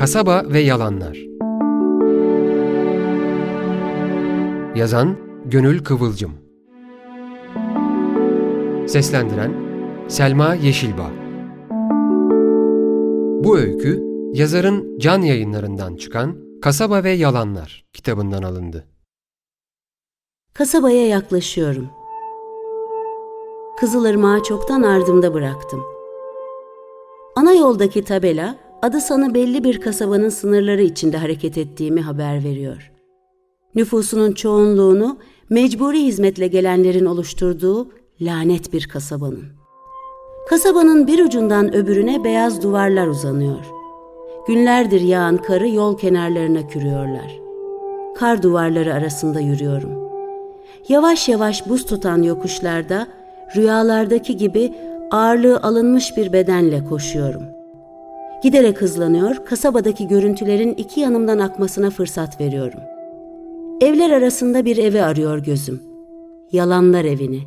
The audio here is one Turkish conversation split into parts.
Kasaba ve Yalanlar Yazan Gönül Kıvılcım Seslendiren Selma Yeşilbağ Bu öykü yazarın can yayınlarından çıkan Kasaba ve Yalanlar kitabından alındı. Kasabaya yaklaşıyorum. Kızılırmağı çoktan ardımda bıraktım. Ana yoldaki tabela adı sanı belli bir kasabanın sınırları içinde hareket ettiğimi haber veriyor. Nüfusunun çoğunluğunu mecburi hizmetle gelenlerin oluşturduğu lanet bir kasabanın. Kasabanın bir ucundan öbürüne beyaz duvarlar uzanıyor. Günlerdir yağan karı yol kenarlarına kürüyorlar. Kar duvarları arasında yürüyorum. Yavaş yavaş buz tutan yokuşlarda rüyalardaki gibi ağırlığı alınmış bir bedenle koşuyorum. Giderek hızlanıyor, kasabadaki görüntülerin iki yanımdan akmasına fırsat veriyorum. Evler arasında bir evi arıyor gözüm. Yalanlar evini.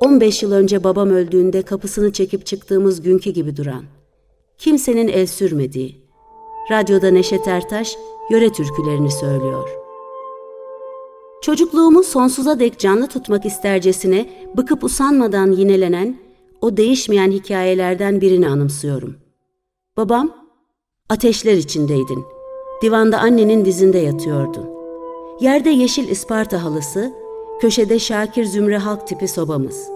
15 yıl önce babam öldüğünde kapısını çekip çıktığımız günkü gibi duran. Kimsenin el sürmediği. Radyoda Neşet Ertaş yöre türkülerini söylüyor. Çocukluğumu sonsuza dek canlı tutmak istercesine bıkıp usanmadan yinelenen o değişmeyen hikayelerden birini anımsıyorum. Babam, ateşler içindeydin. Divanda annenin dizinde yatıyordun. Yerde yeşil isparta halısı, köşede Şakir Zümre halk tipi sobamız.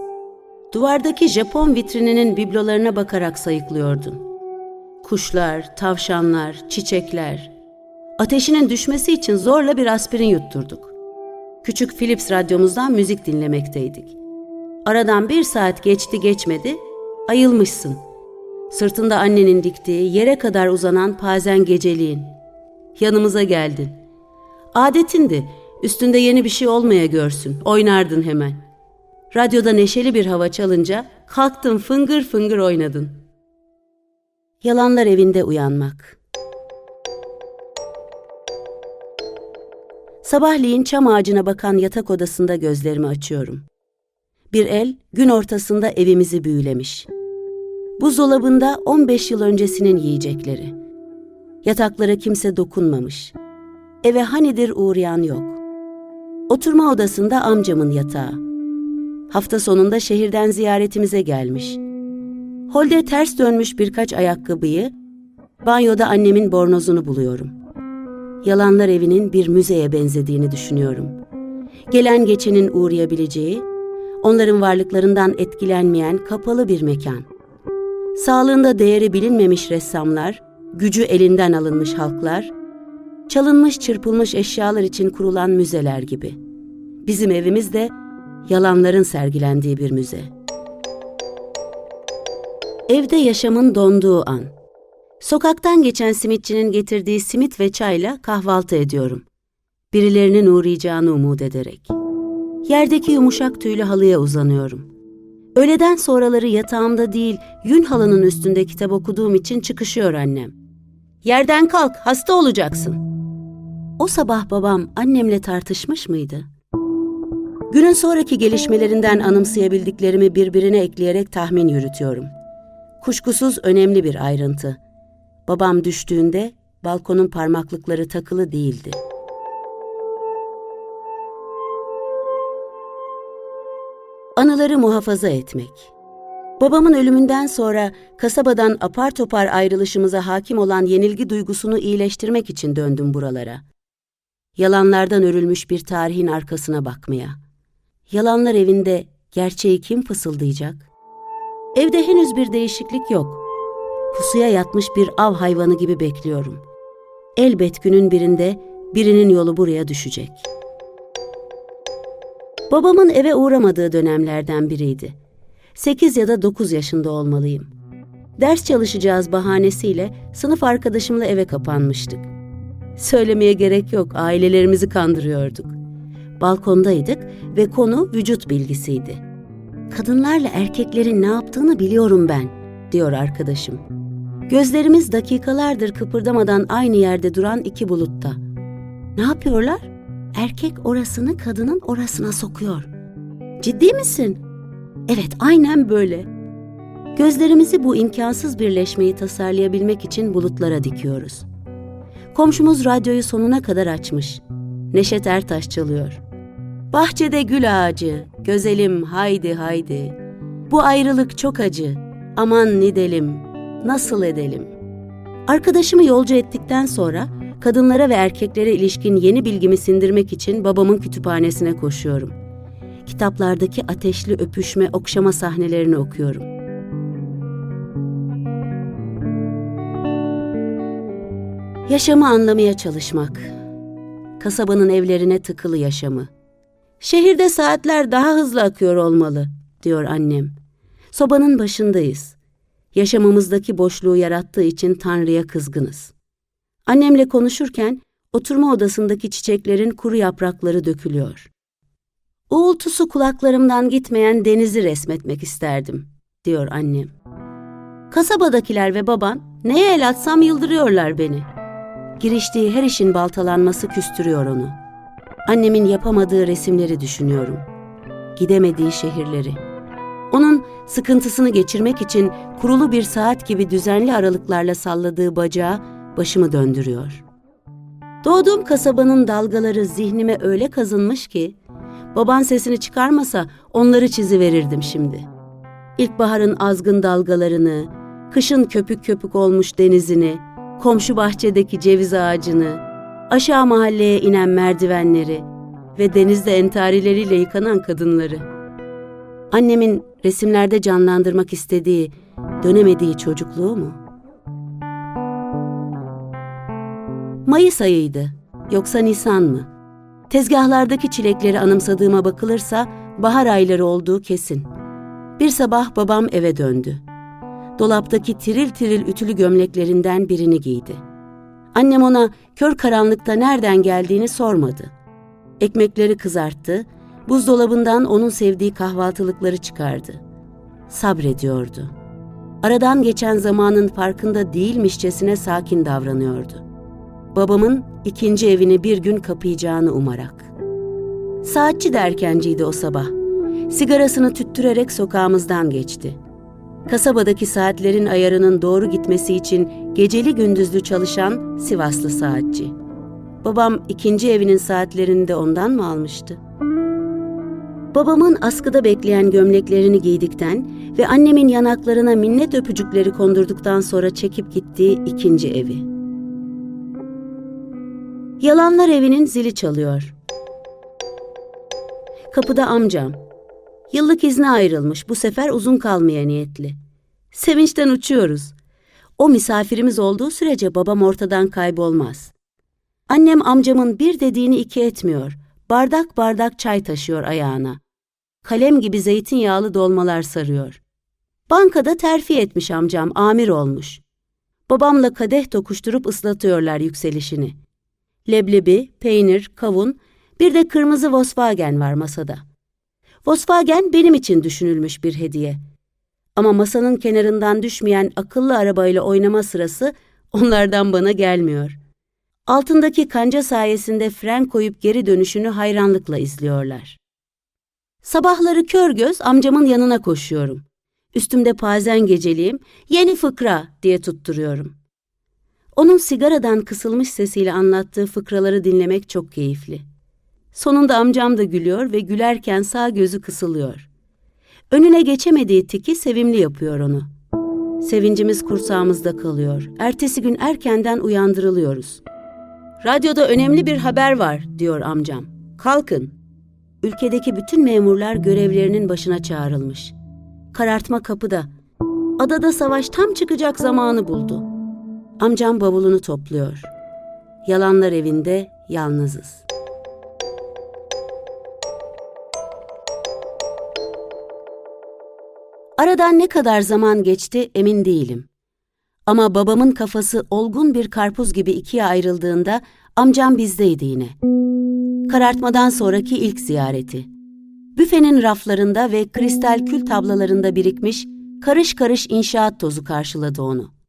Duvardaki Japon vitrininin biblolarına bakarak sayıklıyordun. Kuşlar, tavşanlar, çiçekler. Ateşinin düşmesi için zorla bir aspirin yutturduk. Küçük Philips radyomuzdan müzik dinlemekteydik. Aradan bir saat geçti geçmedi, ayılmışsın. Sırtında annenin diktiği yere kadar uzanan pazen geceliğin. Yanımıza geldin. Adetindi, üstünde yeni bir şey olmaya görsün, oynardın hemen. Radyoda neşeli bir hava çalınca kalktın fıngır fıngır oynadın. Yalanlar evinde uyanmak. Sabahleyin çam ağacına bakan yatak odasında gözlerimi açıyorum. Bir el gün ortasında evimizi büyülemiş. Buzdolabında 15 yıl öncesinin yiyecekleri. Yataklara kimse dokunmamış. Eve hanidir uğrayan yok. Oturma odasında amcamın yatağı. Hafta sonunda şehirden ziyaretimize gelmiş. Holde ters dönmüş birkaç ayakkabıyı, banyoda annemin bornozunu buluyorum. Yalanlar evinin bir müzeye benzediğini düşünüyorum. Gelen geçenin uğrayabileceği, onların varlıklarından etkilenmeyen kapalı bir mekan. Sağlığında değeri bilinmemiş ressamlar, gücü elinden alınmış halklar, çalınmış çırpılmış eşyalar için kurulan müzeler gibi. Bizim evimiz de yalanların sergilendiği bir müze. Evde yaşamın donduğu an. Sokaktan geçen simitçinin getirdiği simit ve çayla kahvaltı ediyorum. Birilerinin uğrayacağını umut ederek. Yerdeki yumuşak tüylü halıya uzanıyorum. Öğleden sonraları yatağımda değil, yün halının üstünde kitap okuduğum için çıkışıyor annem. Yerden kalk, hasta olacaksın. O sabah babam annemle tartışmış mıydı? Günün sonraki gelişmelerinden anımsayabildiklerimi birbirine ekleyerek tahmin yürütüyorum. Kuşkusuz önemli bir ayrıntı. Babam düştüğünde balkonun parmaklıkları takılı değildi. Anıları muhafaza etmek. Babamın ölümünden sonra kasabadan apar topar ayrılışımıza hakim olan yenilgi duygusunu iyileştirmek için döndüm buralara. Yalanlardan örülmüş bir tarihin arkasına bakmaya. Yalanlar evinde gerçeği kim fısıldayacak? Evde henüz bir değişiklik yok. Pusuya yatmış bir av hayvanı gibi bekliyorum. Elbet günün birinde birinin yolu buraya düşecek. Babamın eve uğramadığı dönemlerden biriydi. Sekiz ya da dokuz yaşında olmalıyım. Ders çalışacağız bahanesiyle sınıf arkadaşımla eve kapanmıştık. Söylemeye gerek yok, ailelerimizi kandırıyorduk. Balkondaydık ve konu vücut bilgisiydi. Kadınlarla erkeklerin ne yaptığını biliyorum ben, diyor arkadaşım. Gözlerimiz dakikalardır kıpırdamadan aynı yerde duran iki bulutta. Ne yapıyorlar? Erkek orasını kadının orasına sokuyor. Ciddi misin? Evet, aynen böyle. Gözlerimizi bu imkansız birleşmeyi tasarlayabilmek için bulutlara dikiyoruz. Komşumuz radyoyu sonuna kadar açmış. Neşet Ertaş çalıyor. Bahçede gül ağacı, gözelim haydi haydi. Bu ayrılık çok acı, aman nidelim, nasıl edelim. Arkadaşımı yolcu ettikten sonra kadınlara ve erkeklere ilişkin yeni bilgimi sindirmek için babamın kütüphanesine koşuyorum. Kitaplardaki ateşli öpüşme, okşama sahnelerini okuyorum. Yaşamı anlamaya çalışmak. Kasabanın evlerine tıkılı yaşamı. Şehirde saatler daha hızlı akıyor olmalı, diyor annem. Sobanın başındayız. Yaşamımızdaki boşluğu yarattığı için Tanrı'ya kızgınız. Annemle konuşurken oturma odasındaki çiçeklerin kuru yaprakları dökülüyor. Uğultusu kulaklarımdan gitmeyen denizi resmetmek isterdim, diyor annem. Kasabadakiler ve baban neye el atsam yıldırıyorlar beni. Giriştiği her işin baltalanması küstürüyor onu. Annemin yapamadığı resimleri düşünüyorum. Gidemediği şehirleri. Onun sıkıntısını geçirmek için kurulu bir saat gibi düzenli aralıklarla salladığı bacağı başımı döndürüyor. Doğduğum kasabanın dalgaları zihnime öyle kazınmış ki, baban sesini çıkarmasa onları çiziverirdim şimdi. İlkbaharın azgın dalgalarını, kışın köpük köpük olmuş denizini, komşu bahçedeki ceviz ağacını, aşağı mahalleye inen merdivenleri ve denizde entarileriyle yıkanan kadınları. Annemin resimlerde canlandırmak istediği, dönemediği çocukluğu mu? Mayıs ayıydı. Yoksa Nisan mı? Tezgahlardaki çilekleri anımsadığıma bakılırsa bahar ayları olduğu kesin. Bir sabah babam eve döndü. Dolaptaki tiril tiril ütülü gömleklerinden birini giydi. Annem ona kör karanlıkta nereden geldiğini sormadı. Ekmekleri kızarttı, buzdolabından onun sevdiği kahvaltılıkları çıkardı. Sabrediyordu. Aradan geçen zamanın farkında değilmişçesine sakin davranıyordu. Babamın ikinci evini bir gün kapayacağını umarak. Saatçi de erkenciydi o sabah. Sigarasını tüttürerek sokağımızdan geçti. Kasabadaki saatlerin ayarının doğru gitmesi için geceli gündüzlü çalışan Sivaslı saatçi. Babam ikinci evinin saatlerini de ondan mı almıştı? Babamın askıda bekleyen gömleklerini giydikten ve annemin yanaklarına minnet öpücükleri kondurduktan sonra çekip gittiği ikinci evi. Yalanlar evinin zili çalıyor. Kapıda amcam. Yıllık izne ayrılmış, bu sefer uzun kalmaya niyetli. Sevinçten uçuyoruz. O misafirimiz olduğu sürece babam ortadan kaybolmaz. Annem amcamın bir dediğini iki etmiyor. Bardak bardak çay taşıyor ayağına. Kalem gibi zeytinyağlı dolmalar sarıyor. Bankada terfi etmiş amcam, amir olmuş. Babamla kadeh tokuşturup ıslatıyorlar yükselişini. Leblebi, peynir, kavun, bir de kırmızı Volkswagen var masada. Volkswagen benim için düşünülmüş bir hediye. Ama masanın kenarından düşmeyen akıllı arabayla oynama sırası onlardan bana gelmiyor. Altındaki kanca sayesinde fren koyup geri dönüşünü hayranlıkla izliyorlar. Sabahları kör göz amcamın yanına koşuyorum. Üstümde pazen geceliğim, yeni fıkra diye tutturuyorum. Onun sigaradan kısılmış sesiyle anlattığı fıkraları dinlemek çok keyifli. Sonunda amcam da gülüyor ve gülerken sağ gözü kısılıyor. Önüne geçemediği tiki sevimli yapıyor onu. Sevincimiz kursağımızda kalıyor. Ertesi gün erkenden uyandırılıyoruz. Radyoda önemli bir haber var, diyor amcam. Kalkın. Ülkedeki bütün memurlar görevlerinin başına çağrılmış. Karartma kapıda. Adada savaş tam çıkacak zamanı buldu. Amcam bavulunu topluyor. Yalanlar evinde yalnızız. Aradan ne kadar zaman geçti emin değilim. Ama babamın kafası olgun bir karpuz gibi ikiye ayrıldığında amcam bizdeydi yine. Karartmadan sonraki ilk ziyareti. Büfenin raflarında ve kristal kül tablalarında birikmiş karış karış inşaat tozu karşıladı onu.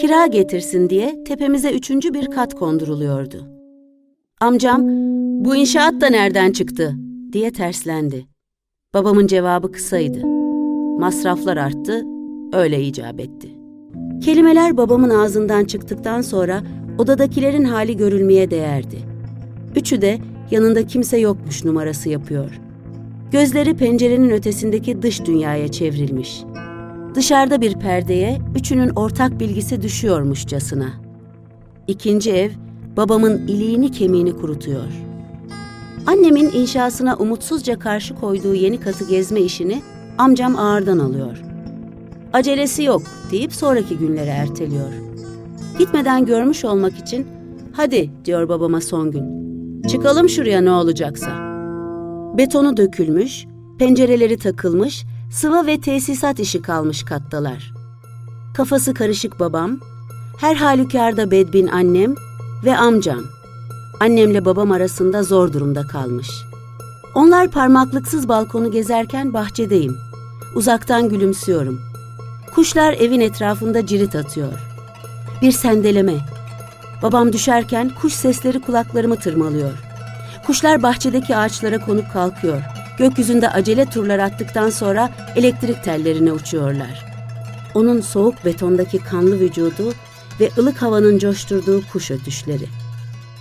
Kira getirsin diye tepemize üçüncü bir kat konduruluyordu. Amcam, bu inşaat da nereden çıktı diye terslendi. Babamın cevabı kısaydı. Masraflar arttı, Öyle icap etti. Kelimeler babamın ağzından çıktıktan sonra odadakilerin hali görülmeye değerdi. Üçü de yanında kimse yokmuş numarası yapıyor. Gözleri pencerenin ötesindeki dış dünyaya çevrilmiş. Dışarıda bir perdeye üçünün ortak bilgisi düşüyormuşçasına. İkinci ev babamın iliğini kemiğini kurutuyor. Annemin inşasına umutsuzca karşı koyduğu yeni katı gezme işini amcam ağırdan alıyor. Acelesi yok deyip sonraki günleri erteliyor. Gitmeden görmüş olmak için hadi diyor babama son gün. Çıkalım şuraya ne olacaksa. Betonu dökülmüş, pencereleri takılmış, sıva ve tesisat işi kalmış kattalar. Kafası karışık babam, her halükarda bedbin annem ve amcam. Annemle babam arasında zor durumda kalmış. Onlar parmaklıksız balkonu gezerken bahçedeyim. Uzaktan gülümsüyorum. Kuşlar evin etrafında cirit atıyor. Bir sendeleme. Babam düşerken kuş sesleri kulaklarımı tırmalıyor. Kuşlar bahçedeki ağaçlara konup kalkıyor. Gökyüzünde acele turlar attıktan sonra elektrik tellerine uçuyorlar. Onun soğuk betondaki kanlı vücudu ve ılık havanın coşturduğu kuş ötüşleri.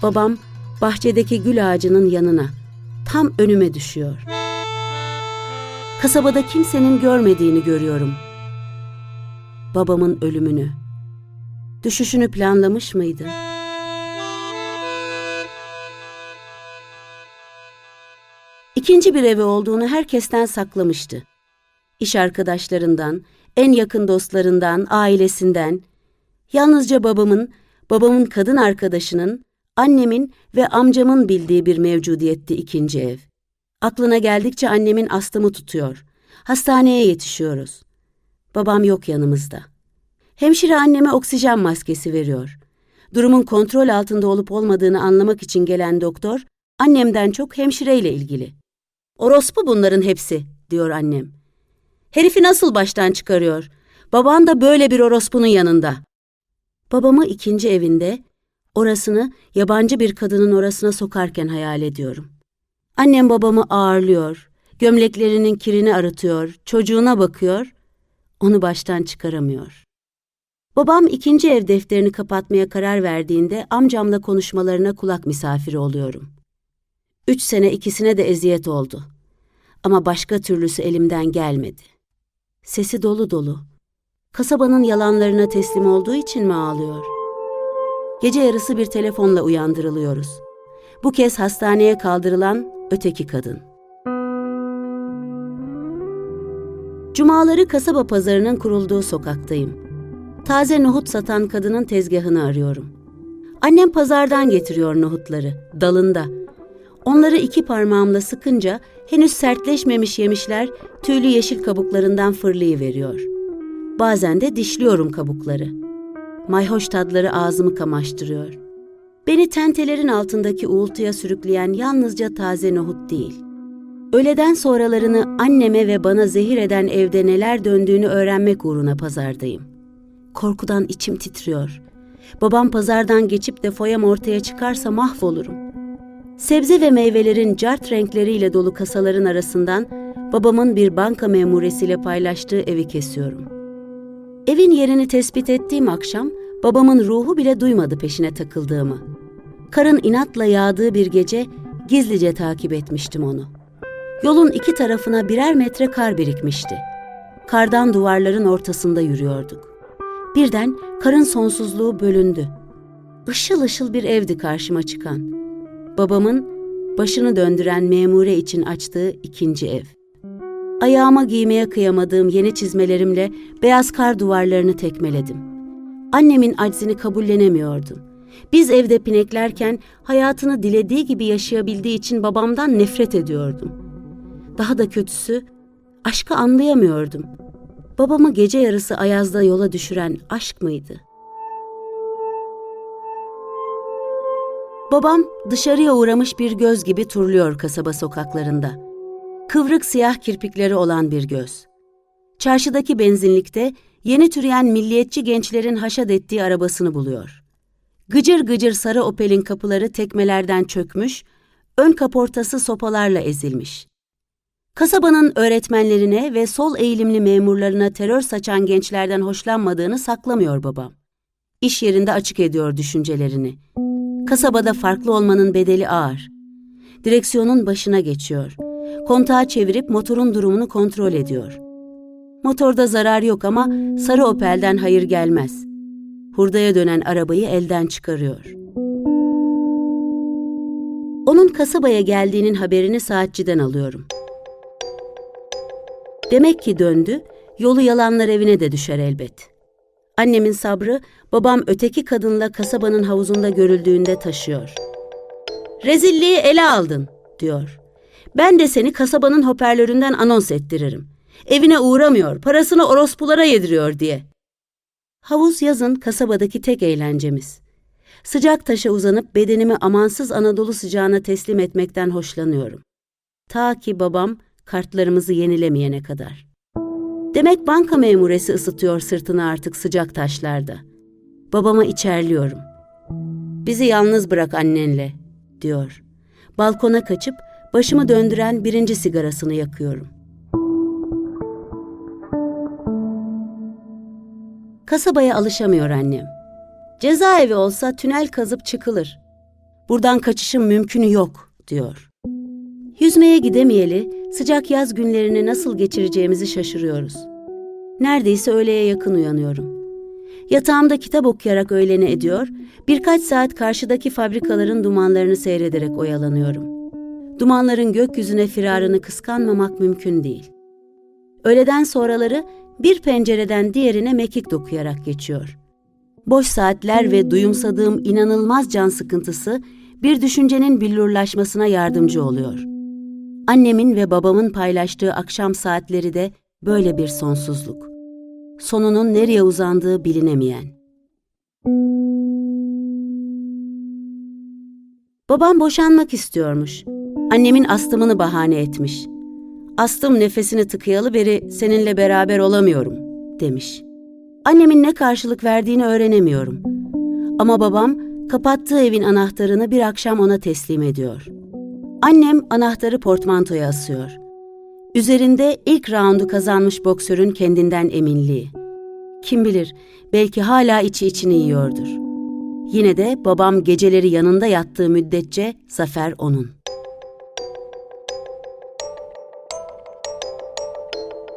Babam bahçedeki gül ağacının yanına, tam önüme düşüyor. Kasabada kimsenin görmediğini görüyorum. Babamın ölümünü. Düşüşünü planlamış mıydı? İkinci bir evi olduğunu herkesten saklamıştı. İş arkadaşlarından, en yakın dostlarından, ailesinden, yalnızca babamın, babamın kadın arkadaşının, annemin ve amcamın bildiği bir mevcudiyetti ikinci ev. Aklına geldikçe annemin astımı tutuyor. Hastaneye yetişiyoruz. Babam yok yanımızda. Hemşire anneme oksijen maskesi veriyor. Durumun kontrol altında olup olmadığını anlamak için gelen doktor, annemden çok hemşireyle ilgili. Orospu bunların hepsi, diyor annem. Herifi nasıl baştan çıkarıyor? Baban da böyle bir orospunun yanında. Babamı ikinci evinde, orasını yabancı bir kadının orasına sokarken hayal ediyorum. Annem babamı ağırlıyor, gömleklerinin kirini arıtıyor, çocuğuna bakıyor, onu baştan çıkaramıyor. Babam ikinci ev defterini kapatmaya karar verdiğinde amcamla konuşmalarına kulak misafiri oluyorum. Üç sene ikisine de eziyet oldu. Ama başka türlüsü elimden gelmedi. Sesi dolu dolu. Kasabanın yalanlarına teslim olduğu için mi ağlıyor? Gece yarısı bir telefonla uyandırılıyoruz. Bu kez hastaneye kaldırılan öteki kadın. Cumaları kasaba pazarının kurulduğu sokaktayım. Taze nohut satan kadının tezgahını arıyorum. Annem pazardan getiriyor nohutları, dalında. Onları iki parmağımla sıkınca henüz sertleşmemiş yemişler tüylü yeşil kabuklarından fırlayıveriyor. Bazen de dişliyorum kabukları. Mayhoş tadları ağzımı kamaştırıyor. Beni tentelerin altındaki uğultuya sürükleyen yalnızca taze nohut değil. Öğleden sonralarını anneme ve bana zehir eden evde neler döndüğünü öğrenmek uğruna pazardayım. Korkudan içim titriyor. Babam pazardan geçip de foyam ortaya çıkarsa mahvolurum. Sebze ve meyvelerin cart renkleriyle dolu kasaların arasından babamın bir banka memuresiyle paylaştığı evi kesiyorum. Evin yerini tespit ettiğim akşam babamın ruhu bile duymadı peşine takıldığımı. Karın inatla yağdığı bir gece gizlice takip etmiştim onu. Yolun iki tarafına birer metre kar birikmişti. Kardan duvarların ortasında yürüyorduk. Birden karın sonsuzluğu bölündü. Işıl ışıl bir evdi karşıma çıkan. Babamın başını döndüren memure için açtığı ikinci ev. Ayağıma giymeye kıyamadığım yeni çizmelerimle beyaz kar duvarlarını tekmeledim. Annemin aczini kabullenemiyordum. Biz evde pineklerken hayatını dilediği gibi yaşayabildiği için babamdan nefret ediyordum. Daha da kötüsü, aşkı anlayamıyordum. Babamı gece yarısı ayazda yola düşüren aşk mıydı? Babam dışarıya uğramış bir göz gibi turluyor kasaba sokaklarında. Kıvrık siyah kirpikleri olan bir göz. Çarşıdaki benzinlikte yeni türeyen milliyetçi gençlerin haşat ettiği arabasını buluyor. Gıcır gıcır sarı Opel'in kapıları tekmelerden çökmüş, ön kaportası sopalarla ezilmiş. Kasabanın öğretmenlerine ve sol eğilimli memurlarına terör saçan gençlerden hoşlanmadığını saklamıyor babam. İş yerinde açık ediyor düşüncelerini. Kasabada farklı olmanın bedeli ağır. Direksiyonun başına geçiyor. Kontağı çevirip motorun durumunu kontrol ediyor. Motorda zarar yok ama sarı Opel'den hayır gelmez. Hurdaya dönen arabayı elden çıkarıyor. Onun kasabaya geldiğinin haberini saatçiden alıyorum. Demek ki döndü, yolu yalanlar evine de düşer elbet. Annemin sabrı babam öteki kadınla kasabanın havuzunda görüldüğünde taşıyor. Rezilliği ele aldın, diyor. Ben de seni kasabanın hoparlöründen anons ettiririm. Evine uğramıyor, parasını orospulara yediriyor diye. Havuz yazın kasabadaki tek eğlencemiz. Sıcak taşa uzanıp bedenimi amansız Anadolu sıcağına teslim etmekten hoşlanıyorum. Ta ki babam kartlarımızı yenilemeyene kadar. Demek banka memuresi ısıtıyor sırtını artık sıcak taşlarda. Babama içerliyorum. Bizi yalnız bırak annenle, diyor. Balkona kaçıp başımı döndüren birinci sigarasını yakıyorum. Kasabaya alışamıyor annem. Cezaevi olsa tünel kazıp çıkılır. Buradan kaçışın mümkünü yok, diyor. Yüzmeye gidemeyeli sıcak yaz günlerini nasıl geçireceğimizi şaşırıyoruz. Neredeyse öğleye yakın uyanıyorum. Yatağımda kitap okuyarak öğleni ediyor, birkaç saat karşıdaki fabrikaların dumanlarını seyrederek oyalanıyorum. Dumanların gökyüzüne firarını kıskanmamak mümkün değil. Öğleden sonraları bir pencereden diğerine mekik dokuyarak geçiyor. Boş saatler ve duyumsadığım inanılmaz can sıkıntısı bir düşüncenin billurlaşmasına yardımcı oluyor. Annemin ve babamın paylaştığı akşam saatleri de böyle bir sonsuzluk. Sonunun nereye uzandığı bilinemeyen. Babam boşanmak istiyormuş. Annemin astımını bahane etmiş. Astım nefesini tıkayalı beri seninle beraber olamıyorum demiş. Annemin ne karşılık verdiğini öğrenemiyorum. Ama babam kapattığı evin anahtarını bir akşam ona teslim ediyor. Annem anahtarı portmantoya asıyor. Üzerinde ilk raundu kazanmış boksörün kendinden eminliği. Kim bilir, belki hala içi içini yiyordur. Yine de babam geceleri yanında yattığı müddetçe zafer onun.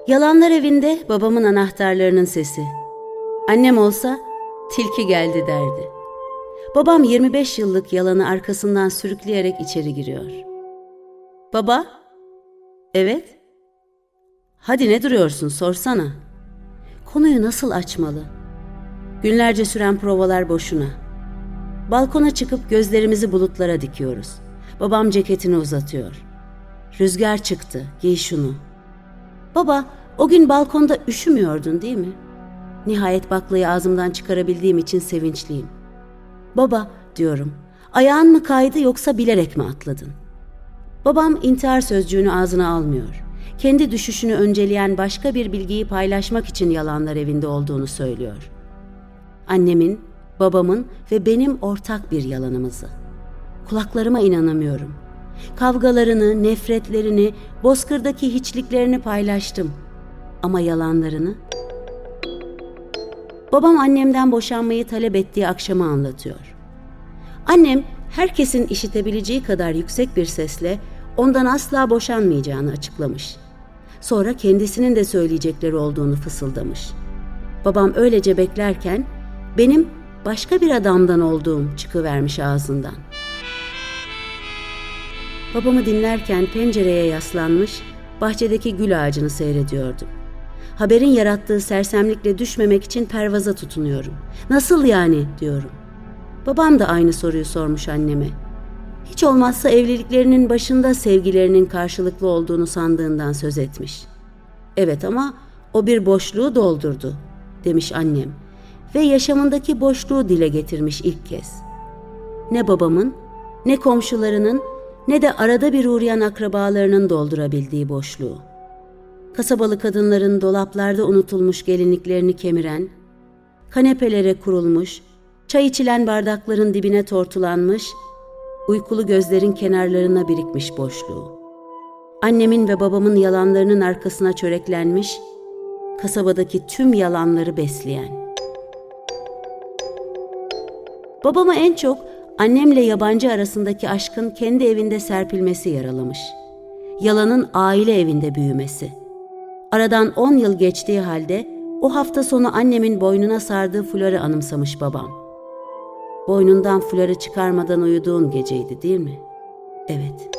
Yalanlar evinde babamın anahtarlarının sesi. Annem olsa tilki geldi derdi. Babam 25 yıllık yalanı arkasından sürükleyerek içeri giriyor. Baba? Evet. Hadi ne duruyorsun sorsana. Konuyu nasıl açmalı? Günlerce süren provalar boşuna. Balkona çıkıp gözlerimizi bulutlara dikiyoruz. Babam ceketini uzatıyor. Rüzgar çıktı, giy şunu. Baba, o gün balkonda üşümüyordun değil mi? Nihayet baklayı ağzımdan çıkarabildiğim için sevinçliyim. Baba, diyorum, ayağın mı kaydı yoksa bilerek mi atladın? Babam intihar sözcüğünü ağzına almıyor. Kendi düşüşünü önceleyen başka bir bilgiyi paylaşmak için yalanlar evinde olduğunu söylüyor. Annemin, babamın ve benim ortak bir yalanımızı. Kulaklarıma inanamıyorum. Kavgalarını, nefretlerini, bozkırdaki hiçliklerini paylaştım. Ama yalanlarını... Babam annemden boşanmayı talep ettiği akşamı anlatıyor. Annem herkesin işitebileceği kadar yüksek bir sesle ondan asla boşanmayacağını açıklamış. Sonra kendisinin de söyleyecekleri olduğunu fısıldamış. Babam öylece beklerken benim başka bir adamdan olduğum çıkıvermiş ağzından. Babamı dinlerken pencereye yaslanmış, bahçedeki gül ağacını seyrediyordum. Haberin yarattığı sersemlikle düşmemek için pervaza tutunuyorum. Nasıl yani diyorum. Babam da aynı soruyu sormuş anneme. Hiç olmazsa evliliklerinin başında sevgilerinin karşılıklı olduğunu sandığından söz etmiş. Evet ama o bir boşluğu doldurdu demiş annem ve yaşamındaki boşluğu dile getirmiş ilk kez. Ne babamın, ne komşularının, ne de arada bir uğrayan akrabalarının doldurabildiği boşluğu. Kasabalı kadınların dolaplarda unutulmuş gelinliklerini kemiren, kanepelere kurulmuş, çay içilen bardakların dibine tortulanmış, uykulu gözlerin kenarlarına birikmiş boşluğu. annemin ve babamın yalanlarının arkasına çöreklenmiş, kasabadaki tüm yalanları besleyen. Babamı en çok annemle yabancı arasındaki aşkın kendi evinde serpilmesi yaralamış. Yalanın aile evinde büyümesi. Aradan 10 yıl geçtiği halde o hafta sonu annemin boynuna sardığı fuları anımsamış babam. Boynundan fuları çıkarmadan uyuduğun geceydi değil mi? Evet.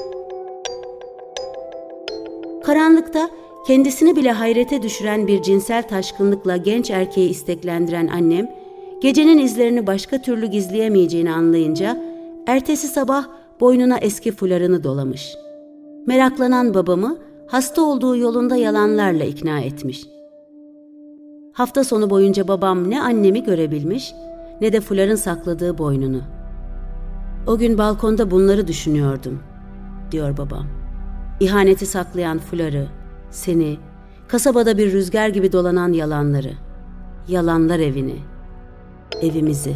Karanlıkta kendisini bile hayrete düşüren bir cinsel taşkınlıkla genç erkeği isteklendiren annem, gecenin izlerini başka türlü gizleyemeyeceğini anlayınca ertesi sabah boynuna eski fularını dolamış. Meraklanan babamı hasta olduğu yolunda yalanlarla ikna etmiş. Hafta sonu boyunca babam ne annemi görebilmiş ne de fuların sakladığı boynunu. O gün balkonda bunları düşünüyordum, diyor babam. İhaneti saklayan fuları, seni, kasabada bir rüzgar gibi dolanan yalanları, yalanlar evini, evimizi.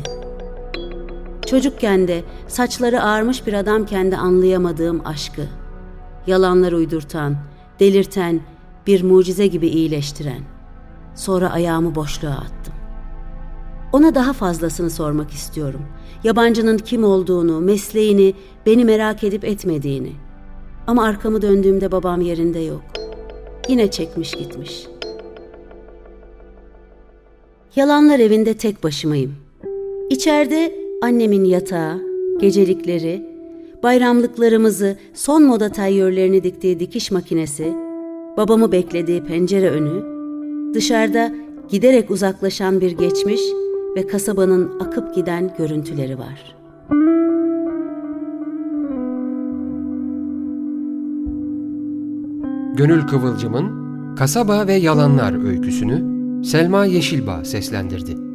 Çocukken de saçları ağarmış bir adamken de anlayamadığım aşkı, yalanlar uydurtan, delirten, bir mucize gibi iyileştiren. Sonra ayağımı boşluğa attım. Ona daha fazlasını sormak istiyorum. Yabancının kim olduğunu, mesleğini, beni merak edip etmediğini. Ama arkamı döndüğümde babam yerinde yok. Yine çekmiş gitmiş. Yalanlar evinde tek başımayım. İçeride annemin yatağı, gecelikleri, bayramlıklarımızı, son moda tayyörlerini diktiği dikiş makinesi, babamı beklediği pencere önü, dışarıda giderek uzaklaşan bir geçmiş ve kasabanın akıp giden görüntüleri var. Gönül Kıvılcım'ın Kasaba ve Yalanlar öyküsünü Selma Yeşilbağ seslendirdi.